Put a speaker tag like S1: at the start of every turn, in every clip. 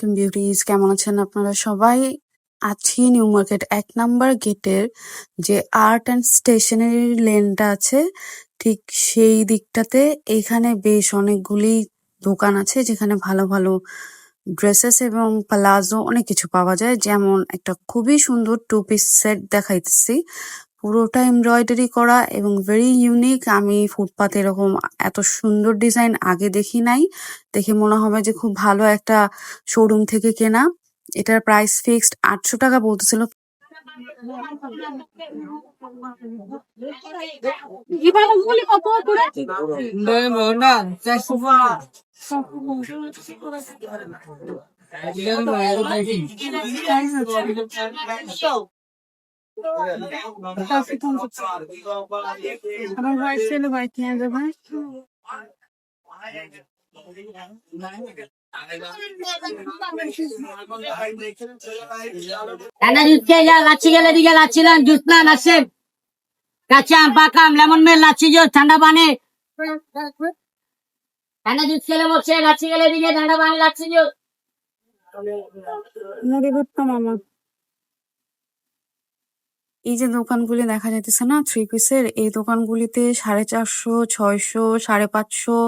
S1: আলাইকুম বিউটিজ কেমন আছেন আপনারা? সবাই আছি নিউ মার্কেট এক নাম্বার গেটের যে আর্ট অ্যান্ড স্টেশনারি লেনটা আছে, ঠিক সেই দিকটাতে এখানে বেশ অনেকগুলি দোকান আছে, যেখানে ভালো ভালো ড্রেসেস এবং প্লাজো অনেক কিছু পাওয়া যায়। যেমন একটা খুবই সুন্দর টু পিস সেট দেখাইতেছি। পুরোটা এমব্রয়ডারি করা এবং ভেরি ইউনিক আমি ফুটপাতে এরকম এত সুন্দর ডিজাইন আগে দেখি নাই। দেখে মনে হবে যে খুব ভালো একটা শোরুম থেকে কেনা। এটার প্রাইস ফিক্সড আটশো টাকা বলতেছিল। আমার ভাই ছেলে ভাই কিনে দেবে
S2: ঠান্ডা জুস খেয়ে যা লাচ্ছি গেলে দিকে লাচ্ছি লান জুস লান আম লেমন মেল লাচ্ছি ঠান্ডা পানি ঠান্ডা জুস খেলে বলছে লাচ্ছি গেলে দিকে ঠান্ডা পানি লাচ্ছি
S1: এই যে দোকানগুলি দেখা যাইতেছে না থ্রি পিসের এই দোকানগুলিতে সাড়ে চারশো ছয়শো সাড়ে পাঁচশো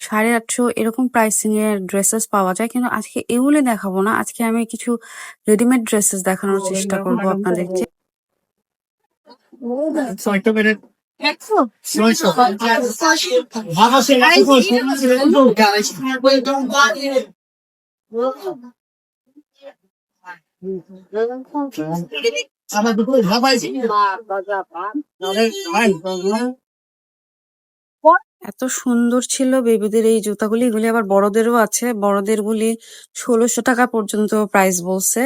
S1: সাড়ে আটশো এরকম প্রাইসিং এর ড্রেসেস পাওয়া যায়। কিন্তু আজকে এগুলি দেখাবো না। আজকে আমি কিছু রেডিমেড ড্রেসেস দেখানোর চেষ্টা করব আপনাদেরকে
S3: ছয়শো
S1: এত সুন্দর ছিল বেবিদের এই জুতাগুলি, এগুলি আবার বড়দেরও আছে। বড়দের গুলি ষোলোশো টাকা পর্যন্ত প্রাইস বলছে।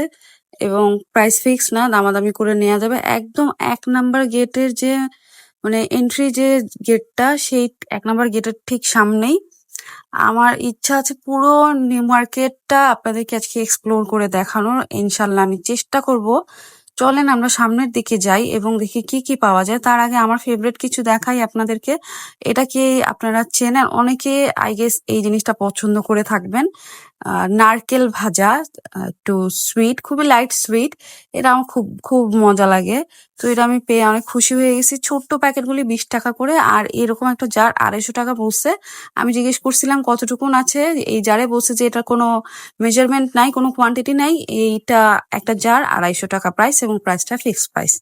S1: এবং প্রাইস ফিক্স না, দামাদামি করে নেওয়া যাবে। একদম এক নাম্বার গেটের যে মানে এন্ট্রি যে গেটটা, সেই এক নাম্বার গেটের ঠিক সামনেই। আমার ইচ্ছা আছে পুরো নিউ মার্কেটটা আপনাদেরকে আজকে এক্সপ্লোর করে দেখানোর। ইনশাল্লাহ আমি চেষ্টা করব। চলেন আমরা সামনের দিকে যাই এবং দেখি কি কি পাওয়া যায়। তার আগে আমার ফেভারিট কিছু দেখাই আপনাদেরকে। এটা কি আপনারা চেনেন? অনেকে আই গেস এই জিনিসটা পছন্দ করে থাকবেন। নারকেল ভাজা একটু সুইট খুবই লাইট সুইট এটা আমার খুব খুব মজা লাগে। তো এটা আমি পেয়ে অনেক খুশি হয়ে গেছি। ছোট্ট প্যাকেটগুলি বিশ টাকা করে আর এরকম একটা জার আড়াইশো টাকা বলছে। আমি জিজ্ঞেস করছিলাম কতটুকুন আছে? এই জারে বলছে যে এটা কোনো মেজারমেন্ট নাই, কোনো কোয়ান্টিটি নাই। এইটা একটা জার আড়াইশো টাকা প্রাইস এবং প্রাইসটা ফিক্সড প্রাইস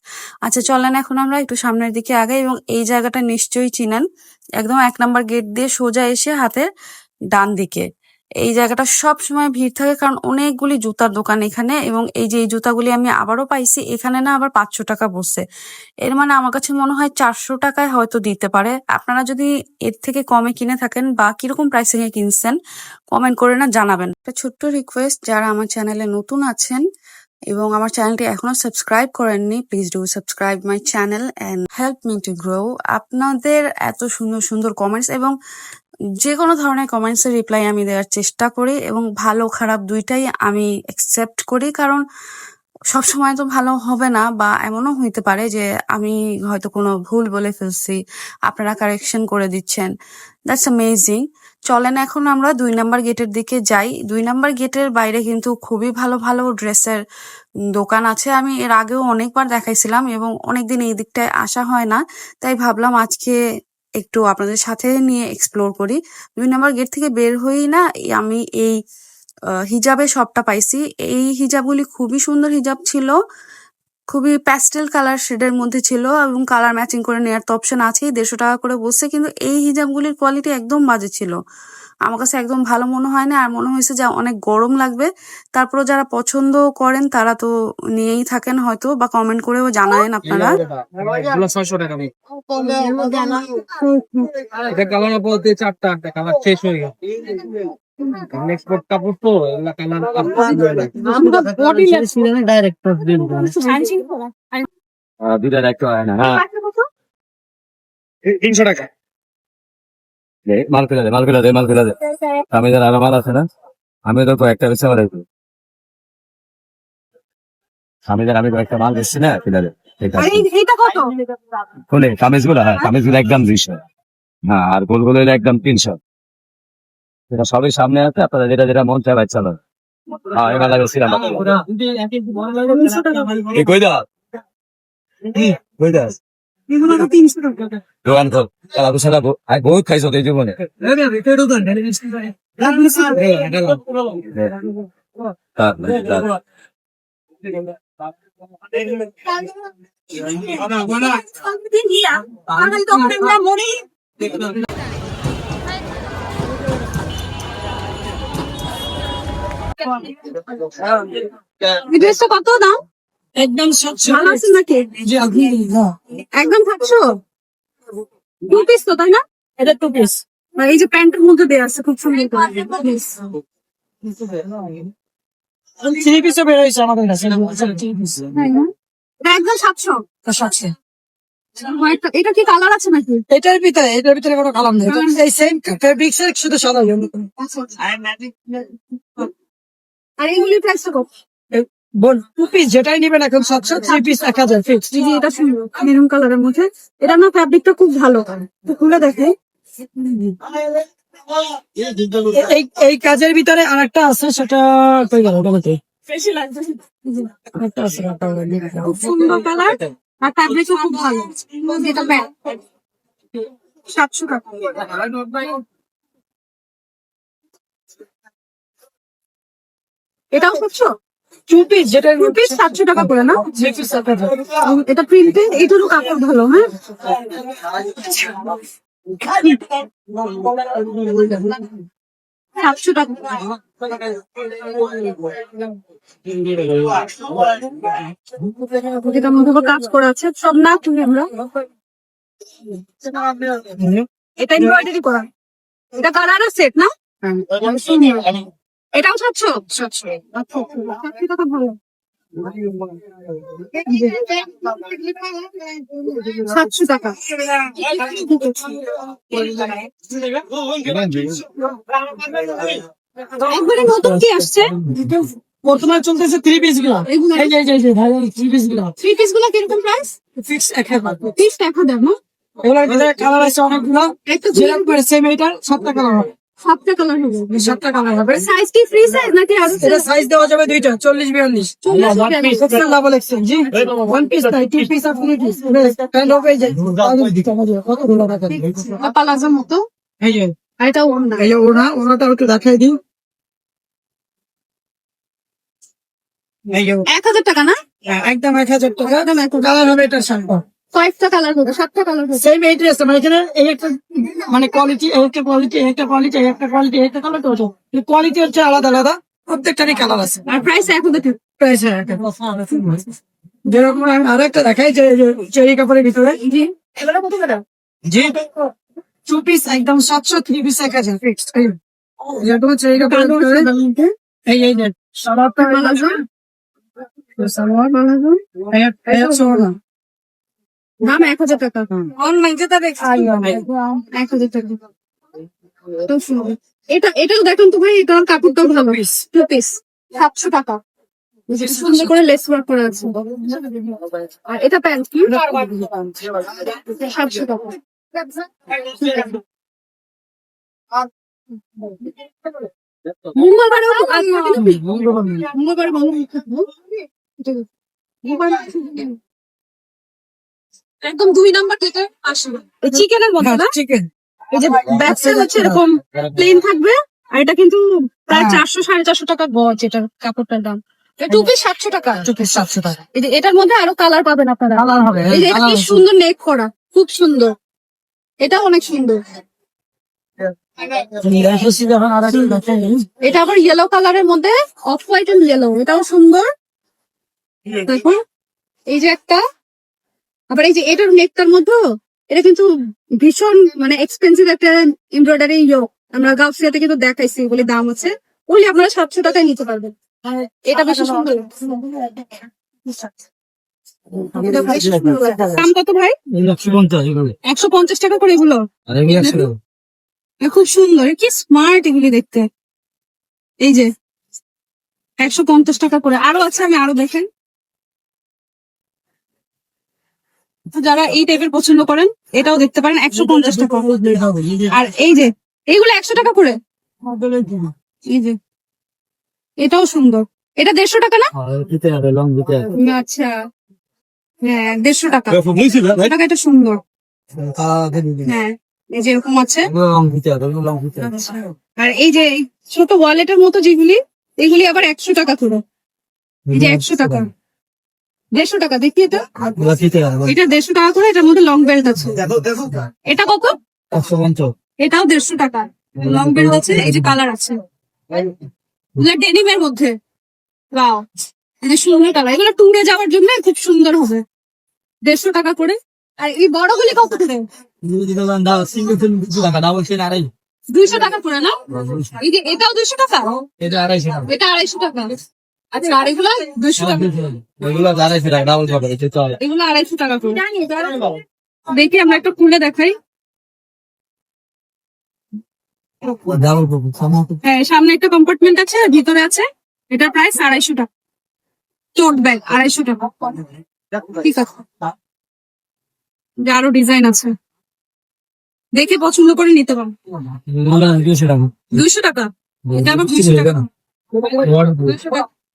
S1: আচ্ছা চলেন এখন আমরা একটু সামনের দিকে আগে এবং এই জায়গাটা নিশ্চয়ই চিনেন। একদম এক নাম্বার গেট দিয়ে সোজা এসে হাতের ডান দিকে। এই জায়গাটা সব সময় ভিড় থাকে কারণ অনেকগুলি জুতার দোকান এখানে এবং এই যে এই জুতাগুলি আমি আবারও পাইছি, এখানে না আবার পাঁচশো টাকা বসছে এর মানে আমার কাছে মনে হয় চারশো টাকায় হয়তো দিতে পারে। আপনারা যদি এর থেকে কমে কিনে থাকেন বা কীরকম প্রাইসিং এ কিনছেন কমেন্ট করে না জানাবেন। একটা ছোট্ট রিকোয়েস্ট যারা আমার চ্যানেলে নতুন আছেন এবং আমার চ্যানেলটি এখনও সাবস্ক্রাইব করেননি please do subscribe my channel and help me to grow আপনাদের এত সুন্দর সুন্দর কমেন্টস এবং যে কোনো ধরনের কমেন্টস এর রিপ্লাই আমি দেওয়ার চেষ্টা করি এবং ভালো খারাপ দুইটাই আমি অ্যাকসেপ্ট করি। কারণ সব সময় তো ভালো হবে না বা এমনও হইতে পারে যে আমি হয়তো কোনো ভুল বলে ফেলছি, আপনারা কারেকশন করে দিচ্ছেন। দ্যাটস অ্যামেজিং চলেন এখন আমরা দুই নাম্বার গেটের দিকে যাই। দুই নাম্বার গেটের বাইরে কিন্তু খুবই ভালো ভালো ড্রেসের দোকান আছে। আমি এর আগেও অনেকবার দেখাইছিলাম এবং অনেকদিন এই দিকটায় আসা হয় না। তাই ভাবলাম আজকে একটু আপনাদের সাথে নিয়ে এক্সপ্লোর করি। দুই নাম্বার গেট থেকে বের হই না আমি এই হিজাবে সবটা পাইছি। এই হিজাবগুলি খুবই সুন্দর হিজাব ছিল। খুবই প্যাস্টেল কালার শেডের মধ্যে ছিল এবং কালার ম্যাচিং করে নেওয়ার তো অপশন আছেই, দেড়শো টাকা করে বসছে। কিন্তু এই হিজাবগুলির কোয়ালিটি একদম বাজে ছিল। আমার কাছে একদম ভালো মনে হয় না আর মনে হয়েছে যে অনেক গরম লাগবে। তারপরে যারা পছন্দ করেন তারা তো নিয়েই থাকেন হয়তো বা কমেন্ট করেও জানায়েন আপনারা।
S3: টাকা শেষ হয়ে গেল এক্সপোর্ট কাপড়
S4: দে, মাল ফেলে দে মাল দে মাল ফেলে দে। আমি যারা আরও মাল আছে না? আমি তো কয়েকটা বেশি আমার আমি যারা আমি কয়েকটা মাল বেশি না কামিজগুলো হ্যাঁ কামিজগুলো একদম দুইশো। হ্যাঁ আর গোল গোল একদম তিনশো। এটা সবই সামনে আছে আপনারা যেটা যেটা মন চায় বাচ্চা হ্যাঁ এবার লাগাইছিলাম কই দা কই দা দোকান তো তারা তো সারা আই বহুত খাইছো এই জীবনে।
S5: কত দাম?
S2: একদম সাতশো।
S5: আছে নাকি? একদম থাকছো টু পিস তো তাই না?
S2: এটা টু পিস
S5: এই যে প্যান্টের মধ্যে দেওয়া আছে খুব সুন্দর
S2: থ্রি পিসও বের হয়েছে আমাদের কাছে।
S5: একদম সাতশো।
S2: সাতশো।
S5: এটা- এটা কি কালার আছে নাকি?
S2: এটার ভিতরে এটার ভিতরে কোনো কালার নেই। এটা এই সেম ফেব্রিক্স এর শুধু সাদা
S5: আর এইগুলি প্রাইস কত?
S2: বোন টু পিস যেটাই নেবেন এখন সাতশো থ্রি পিস এক হাজার ফিক্স
S5: এই এটা সুন্দর মেরুন কালারের মধ্যে এটা না ফ্যাব্রিকটা খুব ভালো। খুলে দেখে।
S2: এই এই কাজের ভিতরে আরেকটা আছে সেটা কই গেল ওটাতে একটা আছে একটা
S5: সুন্দর কালার আর ফ্যাব্রিকও খুব ভালো। এটা প্যান্ট সাতশো টাকা। এটাও সাতশো?
S2: টু পিস যেটা
S5: টু পিস সাতশো টাকা করে না এটা এটারও কাপড় ভালো হ্যাঁ? সাতশো টাকা। এটার মধ্যে কাজ করা আছে। সব না তুমি আমরা। এটা এমব্রয়ডারি করা। এটা কালার সেট না। এটাও সাতশো? সাতশো। টাকা সাতশো টাকা। একবারে নতুন কি আসছে?
S2: বর্তমানে চলতেছে থ্রি পিসগুলা। থ্রি পিসগুলা।
S5: থ্রি পিসগুলো কীরকম প্রাইস
S2: ফিক্স এক হাজার
S5: তিরিশ টাকা দেন না?
S2: এগুলোর ভিতরে কালার আছে অনেকগুলো।
S5: একটা
S2: সেম সাতটা কালার হবে।
S5: সাতটা কালার হবে
S2: সাতটা কালার হবে।
S5: সাইজ কি ফ্রি সাইজ নাকি আরও
S2: এটা সাইজ দেওয়া যাবে দুইটা চল্লিশ বিয়াল্লিশ।
S5: চল্লিশ, বিয়াল্লিশ।
S2: এক্সেল ডাবল এক্সেল জি? ওয়ান পিস নাই টু পিস আর ফুল পিস কাইন্ড অফ এই যে কতগুলো টাকা
S5: পালাজোর মতো?
S2: এই যে
S5: এটা ওড়না।
S2: এই যে ওনা একটু দেখাই দিই।
S5: এক হাজার টাকা না?
S2: একদম এক হাজার টাকা।
S5: একদম এক হাজার।
S2: কালার হবে এটার শাম্পু
S5: কয়েকটা কালার হবে সাতটা কালার হবে
S2: সেম এই ড্রেস মানে এখানে এই একটা মানে কোয়ালিটি এই একটা কোয়ালিটি এই একটা কোয়ালিটি এই একটা কোয়ালিটি এই একটা কালার তো কোয়ালিটি হচ্ছে আলাদা আলাদা। প্রত্যেকটারই কালার আছে।
S5: আর প্রাইস এক হাজার
S2: প্রাইস যেরকম আমি আরও একটা দেখাই যে চেরি কাপড়ের ভিতরে।
S5: এগুলো কত করে?
S2: জি। টু পিস একদম সাতশো থ্রি পিস এক হাজার। ফিক্সড যেরকম চেরি কাপড়ের ভিতরে। এই এই সালোয়ারটা
S5: পালাজো
S2: সালোয়ার।
S5: পালাজো
S2: এই হচ্ছে ওড়না।
S5: দাম এক হাজার টাকা অনলাইন যেটা দেখছি। এক হাজার টাকা। এটা এটাও দেখুন তো ভাই এটার কাপড়টাও ভালো। টু পিস সাতশো টাকা। সুন্দর করে লেস ওয়ার্ক করা আছে। আর এটা প্যান্ট কি? সাতশো টাকা। মঙ্গলবারে একদম দুই নাম্বার থেকে আসবে। এই চিকেনের মতো না?
S2: চিকেন
S5: এই যে ব্যাক সাইড হচ্ছে এরকম প্লেন থাকবে আর এটা কিন্তু প্রায়
S2: হ্যাঁ।
S5: চারশো সাড়ে চারশো টাকা গজ এটার কাপড়টার দাম। সাতশো টাকা।
S2: টুপিস সাতশো টাকা।
S5: এই যে এটার মধ্যে আরও কালার পাবেন আপনারা।
S2: কালার হবে
S5: এই যে এটা কি সুন্দর নেক করা খুব সুন্দর। এটা অনেক সুন্দর। এটা আবার ইয়েলো কালারের মধ্যে অফ হোয়াইট এন্ড ইয়েলো এটাও সুন্দর। দেখুন। এই যে একটা আবার এই যে এটার নেকটার মধ্যে এটা কিন্তু ভীষণ মানে এক্সপেন্সিভ একটা এমব্রয়ডারি ইয়ো আমরা গাউসিয়াতে কিন্তু দেখাইছি বলে দাম আছে ওই আপনারা সাতশো টাকায় নিতে পারবেন। এটা বেশি সুন্দর এটা বেশি সুন্দর। দাম কত ভাই? একশো পঞ্চাশ টাকা করে এগুলো? খুব সুন্দর। কি স্মার্ট এগুলি দেখতে। এই যে একশো পঞ্চাশ টাকা করে। আরও আছে আমি আরও দেখেন তো যারা এই টাইপের পছন্দ করেন এটাও দেখতে পারেন একশো পঞ্চাশ টাকা। আর এই যে এইগুলো একশো টাকা করে? এই যে এটাও সুন্দর। এটা দেড়শো টাকা না?
S6: হবে
S5: আচ্ছা। হ্যাঁ দেড়শো টাকা। টাকা এটা সুন্দর। হ্যাঁ এই যে এরকম আছে? আচ্ছা। আর এই যে এই ছোট ওয়ালেটের মতো যেগুলি এগুলি আবার একশো টাকা করে। এই যে একশো টাকা। দেড়শো টাকা দেখি এটা এটা দেড়শো টাকা করে এটার মধ্যে লং বেল্ট আছে। এটা কত? এটাও দেড়শো টাকা। লং বেল্ট আছে এই যে কালার আছে। ডেনিমের মধ্যে। ওয়াও এই যে সুন্দর কালার এগুলো ট্যুরে যাওয়ার জন্য খুব সুন্দর হবে। দেড়শো টাকা করে। আর এই বড়গুলি কত করে? দুইশো টাকা করে না? এই যে এটাও দুইশো টাকা?
S6: এটা আড়াইশো টাকা।
S5: এটা আড়াইশো টাকা। আচ্ছা আর এগুলো দুইশো টাকা।
S6: এগুলো আড়াইশো টাকা ডাবল হবে
S5: এগুলো আড়াইশো টাকা করে। দেখি আমরা একটু খুলে দেখাই। হ্যাঁ সামনে একটা কম্পার্টমেন্ট আছে আর ভিতরে আছে। এটা প্রাইস আড়াইশো টাকা। টোট ব্যাগ আড়াইশো টাকা। ঠিক আছে। যে আরও ডিজাইন আছে। দেখে পছন্দ করে নিতে পারো।
S6: দুশো টাকা।
S5: দুইশো টাকা? এটা আবার দুইশো টাকা।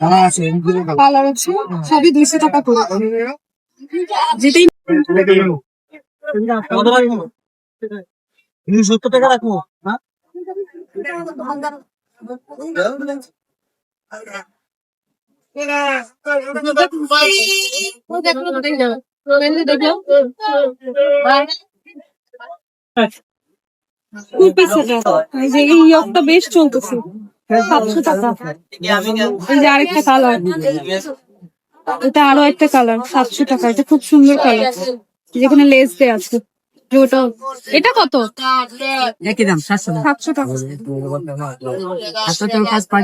S5: কালার আছে সবই দুশো টাকা করে। যেটাই
S6: সত্তর টাকা রাখব হ্যাঁ
S5: খুব বেশ চলতেছে। সাতশো টাকা এই যে আরেকটা কালার এটা আরও একটা কালার সাতশো টাকা। এটা খুব সুন্দর কালার। যেখানে লেস দেয়া আছে। ওটা এটা কত?
S7: একই দাম সাতশো
S5: সাতশো টাকা।
S7: সাতশো টাকা কাজ পাই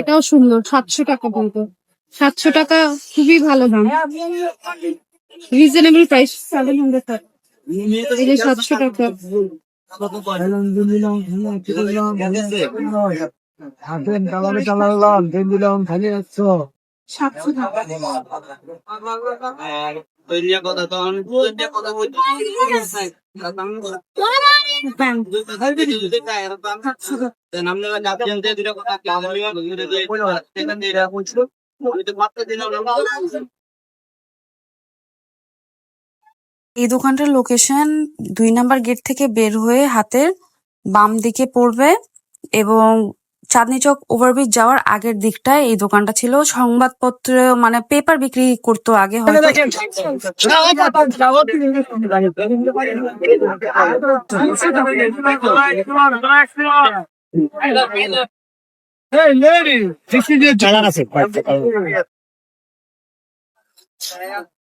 S5: এটাও সুন্দর সাতশো টাকা বলতো সাতশো টাকা খুবই ভালো দাম। রিজনেবল প্রাইস সেভেন হান্ড্রেড টাকা। যে সাতশো টাকা সাতশো টাকা এই দোকানটার লোকেশন দুই নাম্বার গেট থেকে বের হয়ে হাতের বাম দিকে পড়বে এবং চাঁদনি চক ওভারব্রিজ যাওয়ার আগের দিকটায় এই দোকানটা ছিল। সংবাদপত্র মানে পেপার বিক্রি করতো আগে হয়তো।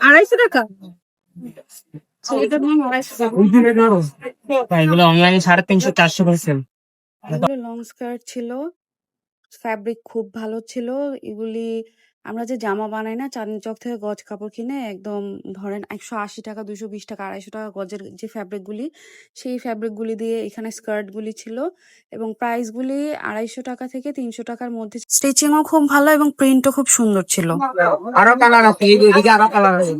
S5: আড়াইশো টাকা
S1: সাড়ে তিনশো চারশো
S5: লং স্কার্ট ছিল ফ্যাব্রিক খুব ভালো ছিল এগুলি আমরা যে জামা বানাই না চাঁদনি চক থেকে গজ কাপড় কিনে একদম ধরেন একশো আশি টাকা দুশো বিশ টাকা আড়াইশো টাকা গজের যে ফ্যাব্রিকগুলি সেই ফ্যাব্রিকগুলি দিয়ে এখানে স্কার্টগুলি ছিল এবং প্রাইসগুলি আড়াইশো টাকা থেকে তিনশো টাকার মধ্যে স্টিচিংও খুব ভালো এবং প্রিন্টও খুব সুন্দর ছিল।
S7: আরও কালার আছে এই যে এদিকে আরও কালার আছে।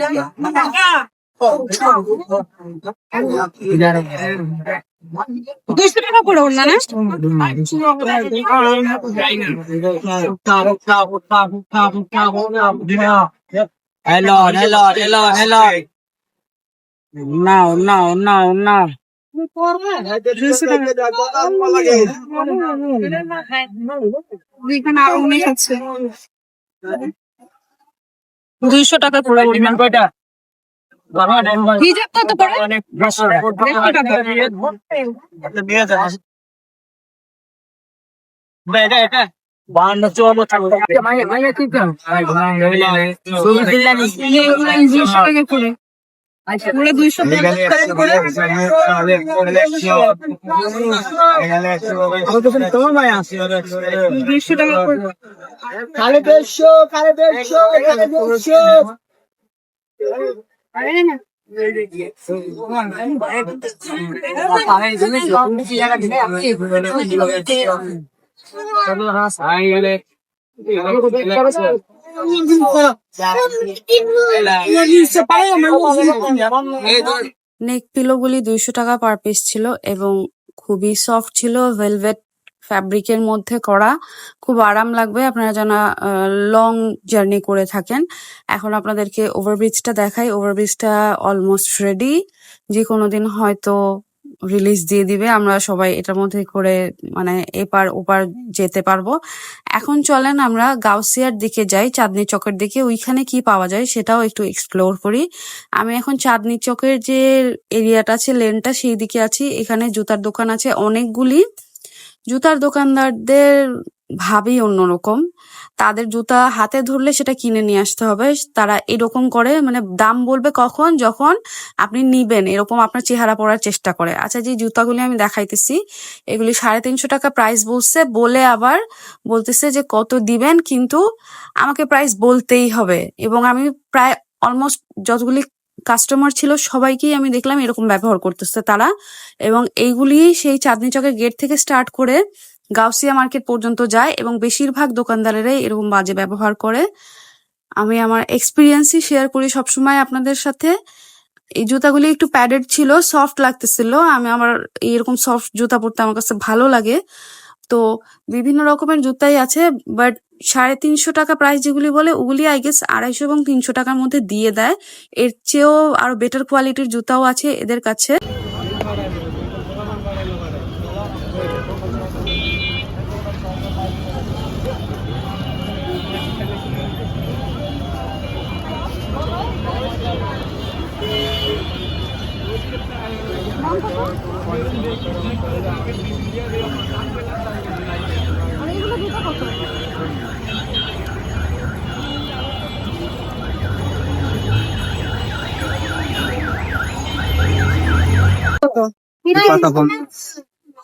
S2: দুইশো টাকা করে উঠল না
S3: Hello, hello, hello, hello. Now, now, now, now.
S2: এখানে আরও অনেক আছে দুইশো টাকা করে
S3: Dimen কয়টা?
S2: হিজাব কত করে দেড়শো
S3: এটা এটা বান্ন চুয়ান্ন কালে দেড়শো কালে দেড়শো
S1: নেক পিলোগুলি দুইশো টাকা পার পিস ছিল এবং খুবই সফট ছিল ভেলভেট ফ্যাব্রিকের মধ্যে করা। খুব আরাম লাগবে, আপনারা যেন লং জার্নি করে থাকেন। এখন আপনাদেরকে ওভারব্রিজটা দেখাই। ওভারব্রিজটা অলমোস্ট রেডি যে কোনো দিন হয়তো রিলিজ দিয়ে দিবে। আমরা সবাই এটার মধ্যে করে মানে এপার ওপার যেতে পারব। এখন চলেন আমরা গাউসিয়ার দিকে যাই, চাঁদনি চকের দিকে। ওইখানে কি পাওয়া যায় সেটাও একটু এক্সপ্লোর করি। আমি এখন চাঁদনি চকের যে এরিয়াটা আছে লেনটা সেই দিকে আছি। এখানে জুতার দোকান আছে অনেকগুলি। জুতার দোকানদারদের ভাবই অন্যরকম। তাদের জুতা হাতে ধরলে সেটা কিনে নিয়ে আসতে হবে। তারা এরকম করে মানে দাম বলবে কখন, যখন আপনি নিবেন। এরকম আপনার চেহারা পড়ার চেষ্টা করে। আচ্ছা যে জুতাগুলি আমি দেখাইতেছি, এগুলি সাড়ে তিনশো টাকা প্রাইস বলছে। বলে আবার বলতেছে যে কত দিবেন, কিন্তু আমাকে প্রাইস বলতেই হবে। এবং আমি প্রায় অলমোস্ট যতগুলি কাস্টমার ছিল, সবাইকেই আমি দেখলাম এরকম ব্যবহার করতেছে তারা। এবং এইগুলি সেই চাঁদনি চকের গেট থেকে স্টার্ট করে গাউসিয়া মার্কেট পর্যন্ত যায় এবং বেশিরভাগ দোকানদারেরাই এরকম বাজে ব্যবহার করে। আমি আমার এক্সপিরিয়েন্সই শেয়ার করি সবসময় আপনাদের সাথে। এই জুতাগুলি একটু প্যাডেড ছিল সফট লাগতেছিল। আমি আমার এরকম সফট জুতা পরতে আমার কাছে ভালো লাগে। তো বিভিন্ন রকমের জুতাই আছে বাট সাড়ে তিনশো টাকা প্রাইস যেগুলি বলে, ওগুলি আই গেস আড়াইশো এবং তিনশো টাকার মধ্যে দিয়ে দেয়। এর চেয়েও আরও বেটার কোয়ালিটির জুতাও আছে এদের কাছে।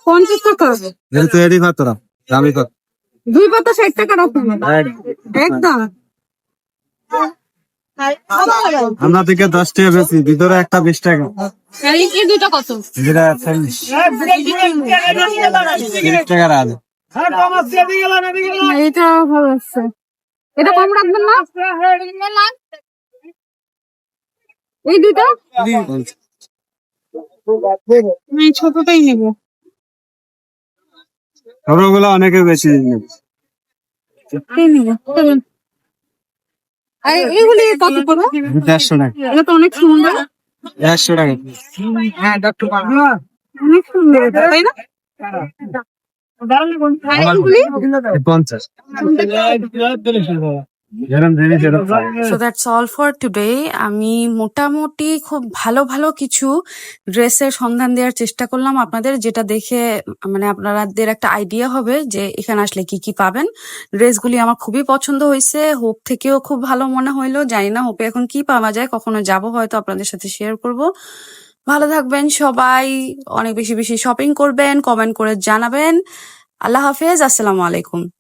S2: পঞ্চাশ টাকা।
S3: তৈরি কত দামি কত
S2: দুই পাতা ষাট টাকা রকম। একদম।
S3: আমরা থেকে দশ টাকা বেশি ভিতরে একটা বিশ টাকা।
S2: এই দুইটা কত?
S3: যেটা তিরিশ
S2: এটা ভালো আছে। এটা কম রাখবেন না? এই দুইটা আমি ছোটটাই নেব
S3: সবগুলো অনেকে বেশি
S2: এই আর এগুলি কত করে
S3: দেড়শো টাকা
S2: এটা তো অনেক সুন্দর
S3: দেড়শো টাকা হ্যাঁ ডক্টর
S2: অনেক সুন্দর তাই না
S3: পঞ্চাশ
S1: so that's all for today আমি মোটামুটি খুব ভালো ভালো কিছু ড্রেসের সন্ধান দেওয়ার চেষ্টা করলাম আপনাদের যেটা দেখে মানে আপনাদের একটা আইডিয়া হবে যে এখানে আসলে কি কি পাবেন। ড্রেসগুলি আমার খুবই পছন্দ হয়েছে। হোপ থেকেও খুব ভালো মনে হইল। জানি না হোপে এখন কি পাওয়া যায় কখনো যাব হয়তো আপনাদের সাথে শেয়ার করব। ভালো থাকবেন সবাই অনেক বেশি বেশি শপিং করবেন কমেন্ট করে জানাবেন। আল্লাহ হাফেজ আসসালামু আলাইকুম।